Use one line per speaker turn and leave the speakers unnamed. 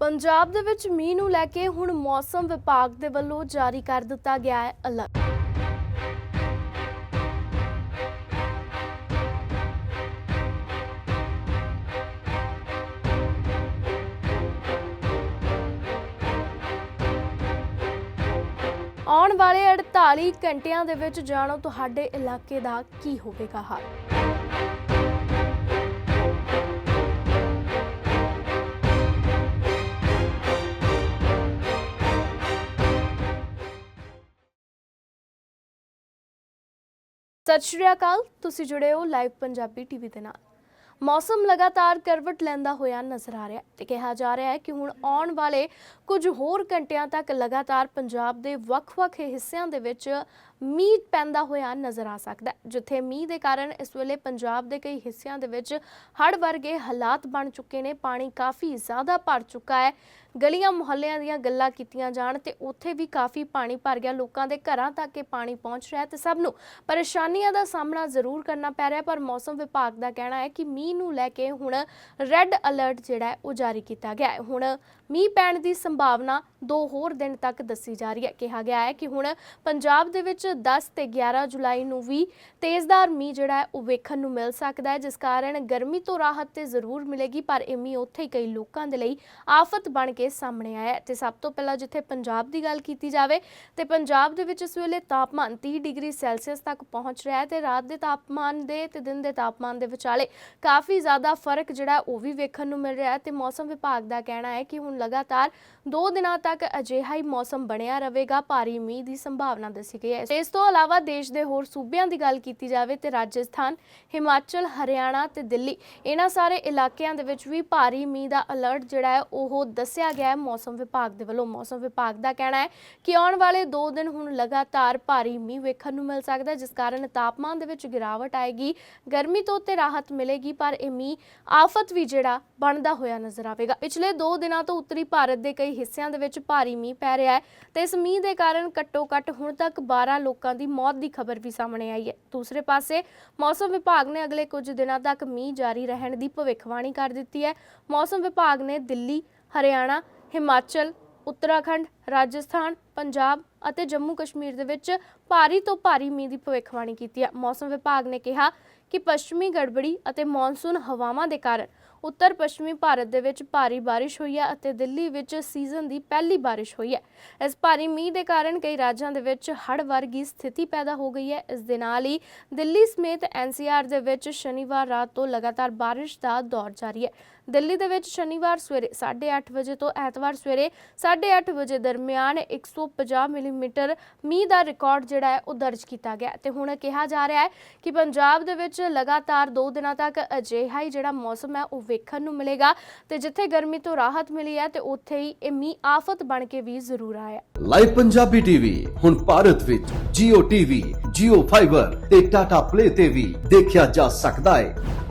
ਪੰਜਾਬ ਦੇ ਵਿੱਚ ਮੀਂਹ ਨੂੰ ਲੈ ਕੇ ਹੁਣ ਮੌਸਮ ਵਿਭਾਗ ਦੇ ਵੱਲੋਂ ਜਾਰੀ ਕਰ ਦਿੱਤਾ ਗਿਆ ਹੈ ਅਲਰਟ ਆਉਣ ਵਾਲੇ 48 ਘੰਟਿਆਂ ਦੇ ਵਿੱਚ ਜਾਣੋ ਤੁਹਾਡੇ ਇਲਾਕੇ ਦਾ ਕੀ ਹੋਵੇਗਾ ਹਾਲ। ਸਤਿ ਸ਼੍ਰੀ ਅਕਾਲ ਤੁਸੀਂ ਜੁੜੇ ਹੋ ਲਾਈਵ ਪੰਜਾਬੀ ਟੀਵੀ ਦੇ ਨਾਲ। ਮੌਸਮ ਲਗਾਤਾਰ ਕਰਵਟ ਲੈਂਦਾ ਹੋਇਆ ਨਜ਼ਰ ਆ ਰਿਹਾ ਹੈ ਤੇ ਕਿਹਾ ਜਾ ਰਿਹਾ ਹੈ ਕਿ ਹੁਣ ਆਉਣ ਵਾਲੇ ਕੁਝ ਹੋਰ ਘੰਟਿਆਂ ਤੱਕ ਲਗਾਤਾਰ ਪੰਜਾਬ ਦੇ ਵੱਖ-ਵੱਖ ਹਿੱਸਿਆਂ ਦੇ ਵਿੱਚ ਮੀਂਹ ਪੈਂਦਾ ਹੋਇਆ ਨਜ਼ਰ ਆ ਸਕਦਾ ਹੈ, ਜਿੱਥੇ ਮੀਂਹ ਦੇ ਕਾਰਨ ਇਸ ਵੇਲੇ ਪੰਜਾਬ ਦੇ ਕਈ ਹਿੱਸਿਆਂ ਦੇ ਵਿੱਚ ਹੜ੍ਹ ਵਰਗੇ ਹਾਲਾਤ ਬਣ ਚੁੱਕੇ ਨੇ, ਪਾਣੀ ਕਾਫੀ ਜ਼ਿਆਦਾ ਭਰ ਚੁੱਕਾ ਹੈ, ਗਲੀਆਂ ਮੁਹੱਲਿਆਂ ਦੀਆਂ ਗੱਲਾਂ ਕੀਤੀਆਂ ਜਾਣ ਤੇ ਉੱਥੇ ਵੀ ਕਾਫੀ ਪਾਣੀ ਭਰ ਗਿਆ, ਲੋਕਾਂ ਦੇ ਘਰਾਂ ਤੱਕ ਇਹ ਪਾਣੀ ਪਹੁੰਚ ਰਿਹਾ ਹੈ ਤੇ ਸਭ ਨੂੰ ਪਰੇਸ਼ਾਨੀਆਂ ਦਾ ਸਾਹਮਣਾ ਜ਼ਰੂਰ ਕਰਨਾ ਪੈ ਰਿਹਾ ਪਰ ਮੌਸਮ ਵਿਭਾਗ ਦਾ ਕਹਿਣਾ ਹੈ ਕਿ ਮੀਂਹ ਨੂੰ ਲੈ ਕੇ ਹੁਣ ਰੈੱਡ ਅਲਰਟ ਜਿਹੜਾ ਹੈ ਉਹ ਜਾਰੀ ਕੀਤਾ ਗਿਆ ਹੈ। ਹੁਣ ਮੀਂਹ ਪੈਣ ਦੀ ਸੰਭਾਵਨਾ ਦੋ ਹੋਰ ਦਿਨ ਤੱਕ ਦੱਸੀ ਜਾ ਰਹੀ ਹੈ। ਕਿਹਾ ਗਿਆ ਹੈ ਕਿ ਹੁਣ ਪੰਜਾਬ ਦੇ ਵਿੱਚ 10 ਤੇ 11 ਜੁਲਾਈ ਨੂੰ ਵੀ ਤੇਜ਼ਧਾਰ ਮੀਂਹ ਜਿਹੜਾ ਹੈ ਉਹ ਵੇਖਣ ਨੂੰ ਮਿਲ ਸਕਦਾ ਹੈ, ਜਿਸ ਕਾਰਨ ਗਰਮੀ ਤੋਂ ਰਾਹਤ ਤੇ ਜ਼ਰੂਰ ਮਿਲੇਗੀ, ਪਰ ਇਹ ਮੀਂਹ ਉੱਥੇ ਹੀ ਕਈ ਲੋਕਾਂ ਦੇ ਲਈ ਆਫਤ ਬਣ ਕੇ ਸਾਹਮਣੇ ਆਇਆ ਹੈ। ਤੇ ਸਭ ਤੋਂ ਪਹਿਲਾਂ ਜਿੱਥੇ ਪੰਜਾਬ ਦੀ ਗੱਲ ਕੀਤੀ ਜਾਵੇ ਤੇ ਪੰਜਾਬ ਦੇ ਵਿੱਚ ਇਸ ਵੇਲੇ ਤਾਪਮਾਨ 30 ਡਿਗਰੀ ਸੈਲਸੀਅਸ ਤੱਕ ਪਹੁੰਚ ਰਿਹਾ ਹੈ ਤੇ ਰਾਤ ਦੇ ਤਾਪਮਾਨ ਦੇ ਤੇ ਦਿਨ ਦੇ ਤਾਪਮਾਨ ਦੇ ਵਿਚਾਲੇ ਕਾਫੀ ਜ਼ਿਆਦਾ ਫ਼ਰਕ ਜਿਹੜਾ ਉਹ ਵੀ ਵੇਖਣ ਨੂੰ ਮਿਲ ਰਿਹਾ ਹੈ ਤੇ ਮੌਸਮ ਵਿਭਾਗ ਦਾ ਕਹਿਣਾ ਹੈ ਕਿ ਹੁਣ ਲਗਾਤਾਰ 2 ਦਿਨਾਂ ਤੱਕ ਅਜਿਹਾ ਹੀ ਮੌਸਮ ਬਣਿਆ ਰਹੇਗਾ। ਭਾਰੀ ਮੀਂਹ ਦੀ ਸੰਭਾਵਨਾ ਦੱਸੀ ਗਈ ਹੈ। ਇਸ ਤੋਂ ਇਲਾਵਾ ਦੇਸ਼ ਦੇ ਹੋਰ ਸੂਬਿਆਂ ਦੀ ਗੱਲ ਕੀਤੀ ਜਾਵੇ ਤੇ ਰਾਜਸਥਾਨ, ਹਿਮਾਚਲ, ਹਰਿਆਣਾ ਤੇ ਦਿੱਲੀ, ਇਹਨਾਂ ਸਾਰੇ ਇਲਾਕਿਆਂ ਦੇ ਵਿੱਚ ਵੀ ਭਾਰੀ ਮੀਂਹ ਦਾ ਅਲਰਟ ਜਿਹੜਾ ਹੈ ਉਹ ਦੱਸਿਆ ਗਿਆ ਹੈ। ਮੌਸਮ ਵਿਭਾਗ ਦੇ ਵੱਲੋਂ ਮੌਸਮ ਵਿਭਾਗ ਦਾ ਕਹਿਣਾ ਹੈ ਕਿ ਆਉਣ ਵਾਲੇ 2 ਦਿਨ ਹੁਣ ਲਗਾਤਾਰ ਭਾਰੀ ਮੀਂਹ ਵੇਖਣ ਨੂੰ ਮਿਲ ਸਕਦਾ ਹੈ, ਜਿਸ ਕਾਰਨ ਤਾਪਮਾਨ ਦੇ ਵਿੱਚ ਗਿਰਾਵਟ ਆਏਗੀ, ਗਰਮੀ ਤੋਂ ਤੇ ਰਾਹਤ ਮਿਲੇਗੀ ਪਰ ਇਹ ਮੀਂਹ ਆਫਤ ਵੀ ਜਿਹੜਾ ਬਣਦਾ ਹੋਇਆ ਨਜ਼ਰ ਆਵੇਗਾ। ਪਿਛਲੇ 2 ਦਿਨਾਂ ਤੋਂ ਉੱਤਰੀ ਭਾਰਤ ਦੇ ਕਈ ਹਿੱਸਿਆਂ ਦੇ ਵਿੱਚ ਭਾਰੀ ਮੀਂਹ ਪੈ ਰਿਹਾ ਹੈ ਤੇ ਇਸ ਮੀਂਹ ਦੇ ਕਾਰਨ ਘੱਟੋ-ਘੱਟ ਹੁਣ ਤੱਕ 12 ਲੋਕਾਂ ਦੀ ਮੌਤ ਦੀ ਖਬਰ ਵੀ ਸਾਹਮਣੇ ਆਈ ਹੈ। ਦੂਸਰੇ ਪਾਸੇ, ਮੌਸਮ ਵਿਭਾਗ ਨੇ ਅਗਲੇ ਕੁਝ ਦਿਨਾਂ ਤੱਕ ਮੀਂਹ ਜਾਰੀ ਰਹਿਣ ਦੀ ਭਵਿੱਖਬਾਣੀ ਕਰ ਦਿੱਤੀ ਹੈ। ਮੌਸਮ ਵਿਭਾਗ ਨੇ ਦਿੱਲੀ, ਹਰਿਆਣਾ, ਹਿਮਾਚਲ, ਉੱਤਰਾਖੰਡ ਰਾਜਸਥਾਨ, ਪੰਜਾਬ ਅਤੇ ਜੰਮੂ ਕਸ਼ਮੀਰ ਦੇ ਵਿੱਚ ਭਾਰੀ ਤੋਂ ਭਾਰੀ ਮੀਂਹ ਦੀ ਭਵਿੱਖਬਾਣੀ ਕੀਤੀ ਹੈ ਮੌਸਮ ਵਿਭਾਗ ਨੇ ਕਿਹਾ ਕਿ ਪੱਛਮੀ ਗੜਬੜੀ ਅਤੇ ਮੌਨਸੂਨ ਹਵਾਵਾਂ ਦੇ ਕਾਰਨ ਉੱਤਰ ਪੱਛਮੀ ਭਾਰਤ ਦੇ ਵਿੱਚ ਭਾਰੀ ਬਾਰਿਸ਼ ਹੋਈ ਹੈ ਅਤੇ ਦਿੱਲੀ ਵਿੱਚ ਸੀਜ਼ਨ ਦੀ ਪਹਿਲੀ ਬਾਰਿਸ਼ ਹੋਈ ਹੈ ਇਸ ਭਾਰੀ ਮੀਂਹ ਦੇ ਕਾਰਨ ਕਈ ਰਾਜਾਂ ਦੇ ਵਿੱਚ ਹੜ੍ਹ ਵਰਗੀ ਸਥਿਤੀ ਪੈਦਾ ਹੋ ਗਈ ਹੈ। ਇਸ ਦੇ ਨਾਲ ਹੀ ਦਿੱਲੀ ਸਮੇਤ ਐਨਸੀਆਰ ਦੇ ਵਿੱਚ ਸ਼ਨੀਵਾਰ ਰਾਤ ਤੋਂ ਲਗਾਤਾਰ ਬਾਰਿਸ਼ ਦਾ ਦੌਰ ਜਾਰੀ ਹੈ। ਦਿੱਲੀ ਦੇ ਵਿੱਚ ਸ਼ਨੀਵਾਰ ਸਵੇਰੇ 8:30 ਵਜੇ ਤੋਂ ਐਤਵਾਰ ਸਵੇਰੇ 8:30 ਵਜੇ ਦਰਮਿਆਨ 150 ਮਿਲੀਮੀਟਰ ਮੀਂਹ ਦਾ ਰਿਕਾਰਡ ਜਿਹੜਾ ਹੈ ਉਹ ਦਰਜ ਕੀਤਾ ਗਿਆ ਤੇ ਹੁਣ ਕਿਹਾ ਜਾ ਰਿਹਾ ਹੈ ਕਿ ਪੰਜਾਬ ਦੇ ਵਿੱਚ ਲਗਾਤਾਰ 2 ਦਿਨਾਂ ਤੱਕ ਅਜਿਹਾ ਹੀ ਜਿਹੜਾ ਮੌਸਮ ਹੈ ਉਹ ਵੇਖਣ ਨੂੰ ਮਿਲੇਗਾ। ਤੇ ਜਿੱਥੇ ਗਰਮੀ ਤੋਂ ਰਾਹਤ ਮਿਲੀ ਹੈ ਤੇ ਉੱਥੇ ਹੀ ਇਹ ਮੀਂਹ ਆਫਤ ਬਣ ਕੇ ਵੀ ਜ਼ਰੂਰ ਆਇਆ
ਲਾਈਵ ਪੰਜਾਬੀ ਟੀਵੀ ਹੁਣ ਭਾਰਤ ਵਿੱਚ Jio TV, Jio Fiber ਤੇ Tata Play ਤੇ ਵੀ ਦੇਖਿਆ ਜਾ ਸਕਦਾ ਹੈ।